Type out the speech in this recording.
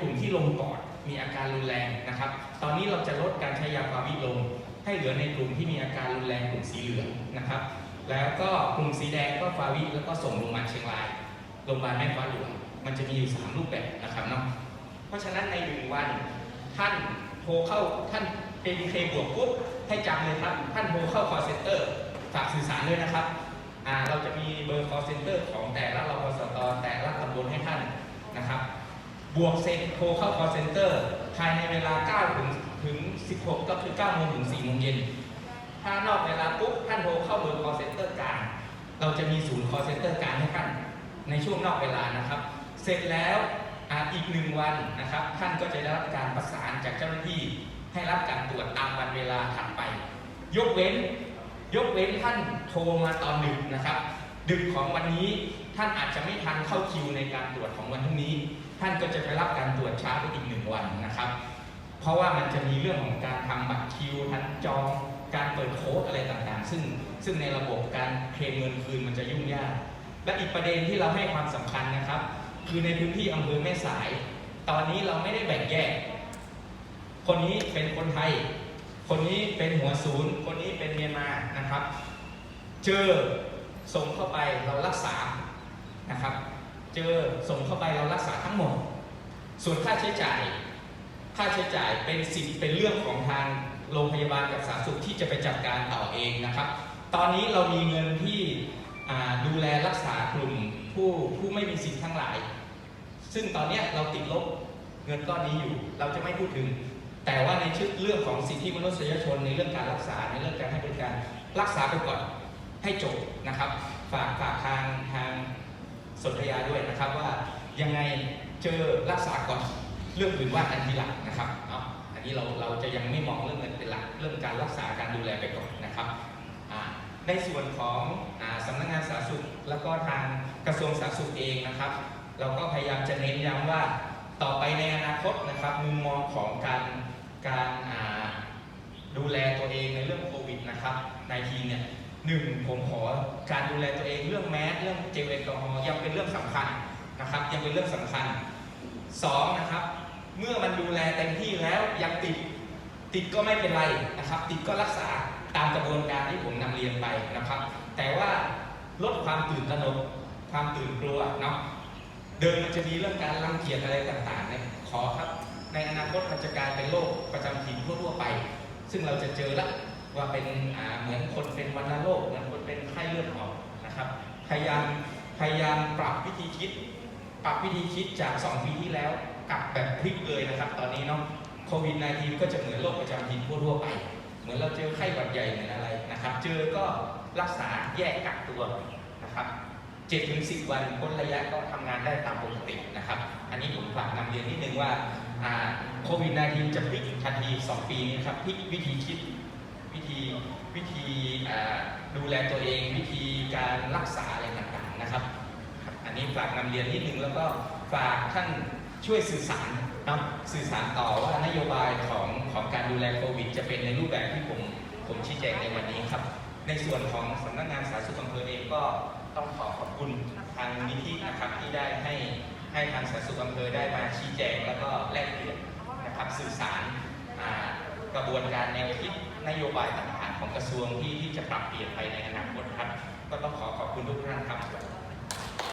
กลุ่มที่ลงปอดมีอาการรุนแรงนะครับ ตอนนี้เราจะลดการใช้ยาฟาวิลง ให้เหลือในกลุ่มที่มีอาการรุนแรงกลุ่มสีเหลืองนะครับ แล้วก็กลุ่มสีแดงก็ฟาวิแล้วก็ส่งโรงพยาบาลเชียงรายโรงพยาบาลแม่ฟ้าหลวงมันจะมีอยู่สามรูปแบบนะครับเนาะเพราะฉะนั้นในหนึ่งวันท่านโทรเข้าท่าน ADK บวกปุ๊บให้จำเลยครับ ท่านโทรเข้า call center ฝากสื่อสารด้วยนะครับเราจะมีเบอร์ call center ของแต่ละรพสตแต่ละตำบลให้ท่านนะครับ บวกเสร็จโทรเข้า call center ภายในเวลา 9 ถึงถึง 16 ก็คือ 9 โมงถึง 4 โมงเย็น ถ้านอกเวลาปุ๊บท่านโทรเข้าเบอร์ call center กลาง เราจะมีศูนย์ call center กลางให้ท่านในช่วงนอกเวลานะครับ เสร็จแล้วออีกหนึ่งวันนะครับ ท่านก็จะได้รับการประสานจากเจ้าหน้าที่ ให้รับการตรวจตามวันเวลาถัดไป ยกเว้น ยกเว้นท่านโทรมาตอนดึกนะครับ ดึกของวันนี้ท่านอาจจะไม่ทันเข้าคิวในการตรวจของวันพรุ่งนี้ ท่านก็จะไปรับการตรวจช้าไปอีกหนึ่งวันนะครับ เพราะว่ามันจะมีเรื่องของการทำบัตรคิวทันจองการเปิดโค้ดอะไรต่างๆ ซึ่งซึ่งในระบบการเคลมเงินคืนมันจะยุ่งยาก และอีกประเด็นที่เราให้ความสำคัญนะครับ คือในพื้นที่อำเภอแม่สาย ตอนนี้เราไม่ได้แบ่งแยก คนนี้เป็นคนไทย คนนี้เป็นหัวศูนย์ คนนี้เป็นเมียนมานะครับ เจอส่งเข้าไปเรารักษานะครับ เจอส่งเข้าไปเรารักษาทั้งหมด ส่วนค่าใช้จ่าย ค่าใช้จ่ายเป็นสิทธิ์เป็นเรื่องของทางโรงพยาบาลกับสาธารณสุขที่จะไปจัดการต่อเองนะครับ ตอนนี้เรามีเงินที่ดูแลรักษากลุ่มผู้ผู้ไม่มีสิทธิ์ทั้งหลาย ซึ่งตอนนี้เราติดลบเงินก้อนนี้อยู่ เราจะไม่พูดถึง แต่ว่าในชื่อเรื่องของสิทธิมนุษยชนในเรื่องการรักษาในเรื่องการให้บริการรักษาไปก่อนให้จบนะครับ ฝากฝากทางทาง สนธยาด้วยนะครับว่ายังไงเจอรักษาก่อนเรื่องอื่นว่ากันทีหลังนะครับเนาะอันนี้เราเราจะยังไม่มองเรื่องเงินเป็นหลักเรื่องการรักษาการดูแลไปก่อนนะครับในส่วนของอสำนักงานสาธารณสุข แล้วก็ทางกระทรวงสาธารณสุขเองนะครับ เราก็พยายามจะเน้นย้ำว่าต่อไปในอนาคตนะครับมุมมองของการการดูแลตัวเองในเรื่องโควิดนะครับในทีเนี่ย หนึ่งผมขอการดูแลตัวเองเรื่องแมสเรื่องเจลแอลกอฮอล์ยังเป็นเรื่องสำคัญนะครับยังเป็นเรื่องสำคัญสองนะครับเมื่อมันดูแลเต็มที่แล้วยังติดติดก็ไม่เป็นไรนะครับ ติดก็รักษาตามกระบวนการที่ผมนำเรียนไปนะครับ แต่ว่าลดความตื่นตระหนกความตื่นกลัวเนาะเดิมมันจะมีเรื่องการรังเกียจอะไรต่างๆเนี่ยขอครับ ในอนาคตมันจะกลายเป็นโรคประจำถิ่นทั่วๆไป ซึ่งเราจะเจอละ ว่าเป็นเหมือนคนเป็นวัณโรคเหมือนคนเป็นไข้เลือดออกนะครับ พยายามพยายามปรับวิธีคิด ปรับวิธีคิดจาก 2 ปีที่แล้วกลับแบบพลิกเลยนะครับ ตอนนี้เนาะโควิด -19 ก็จะเหมือนโรคประจำถิ่นทั่วไป เหมือนเราเจอไข้หวัดใหญ่เหมือนอะไรนะครับ เจอก็รักษาแยกกักตัวนะครับ7ถึง10วันพ้นระยะก็ทำงานได้ตามปกตินะครับ อันนี้ผมฝากนำเรียนนิดนึงว่าโควิด -19 จะพลิกทันที 2 ปีนี้นะครับพลิกวิธีคิด วิธีดูแลตัวเอง วิธีการรักษาอะไรต่างๆนะครับ อันนี้ฝากนำเรียนนิดนึงแล้วก็ฝากท่านช่วยสื่อสารนะสื่อสารต่อว่านโยบายของของการดูแลโควิด จะเป็นในรูปแบบที่ผมผมชี้แจงในวันนี้ครับ ในส่วนของสำนักงานสาธารณสุขอำเภอเองก็ต้องขอขอบคุณทางนิธินะครับที่ได้ให้ให้ทางสาธารณสุขอำเภอได้มาชี้แจง แล้วก็แลกเปลี่ยนนะครับสื่อสารกระบวนการแนวคิดนโยบายต่าง ของกระทรวงที่ที่จะปรับเปลี่ยนไปในอนาคตครับ ก็ต้องขอขอบคุณทุกท่านครับ